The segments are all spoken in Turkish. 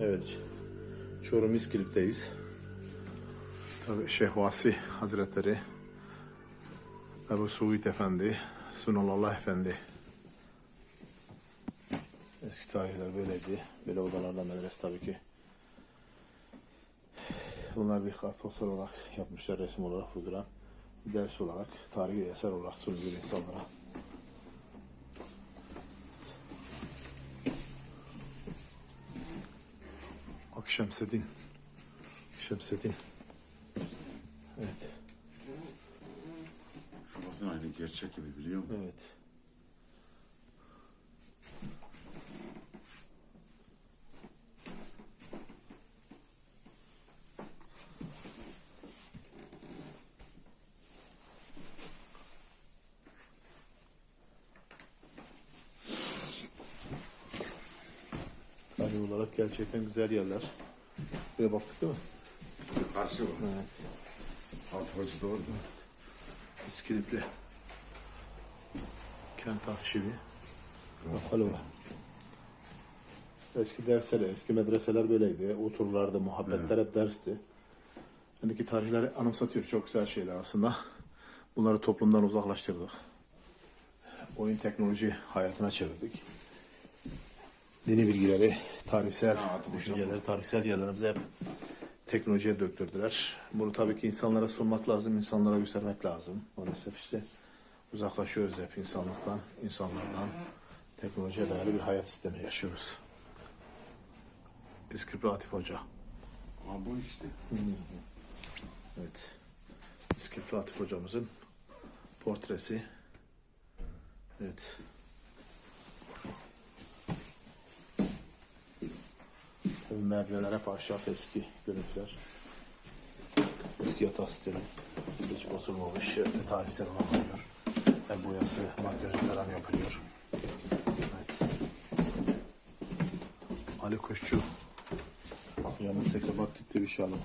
Evet. Çorum İskilip'teyiz. Tabii Şeyh Vasi Hazretleri, Ebu Suud Efendi, Sunallah Efendi. Eski tarihler böyleydi. Böyle odalarda medrese tabii ki. Bunlar bir kartpostal olarak yapmışlar, resim olarak vurduran. Ders olarak, tarihi eser olarak sunuluyor insanlara. Akşemseddin. Şemseddin. Evet, Şurası aynı gerçek gibi biliyor musun? evet. Tarih olarak gerçekten güzel yerler. Buraya baktık değil mi? Karşı var. Evet. Alt hoca da orada. İskilipli. Kent arşivi. Bakalım. Eski dersler, eski medreseler böyleydi. Otururlardı, muhabbetler hep dersti. Yani ki tarihleri anımsatıyor. Çok güzel şeyler aslında. Bunları toplumdan uzaklaştırdık. Oyun teknoloji hayatına çevirdik. Dini bilgileri, tarihsel düşünceleri, tarihsel yerlerimizi hep teknolojiye döktürdüler. Bunu tabii ki insanlara sunmak lazım, insanlara göstermek lazım. Maalesef işte uzaklaşıyoruz hep insanlıktan, insanlardan. Teknolojiye dayalı bir hayat sistemi yaşıyoruz. İskilipli Atif Hoca. Ha bu işte. Evet. İskilipli Atif Hocamızın portresi. Evet. Bu merdivenler hep ahşap eski görüntüler. Eski yatak sistemi. Hiç bozulmamış. Şöyle tarihsel olan oluyor. Hem boyası, makyajı falan yapılıyor. Evet. Ali Kuşçu. Yalnız tekrar baktık bir şey alalım.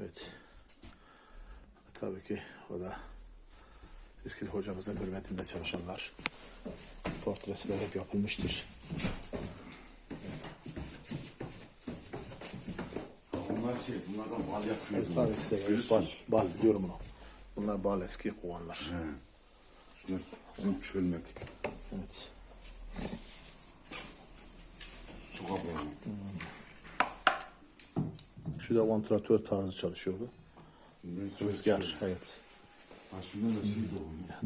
Evet. Tabii ki o da eski hocamızın hürmetinde çalışanlar. Portresiler hep yapılmıştır. Bunlar şey, bunlardan bal yapıyor. Evet, tabii size evet, bal, bal biliyorum onu. Bunlar bal eski kovanlar. He. Şunlar bizim çölmek. Evet. Su kabuğu. Şu da vantilatör tarzı çalışıyordu. Bunlar Rüzgar, evet. Şunda da şey.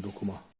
Dokuma.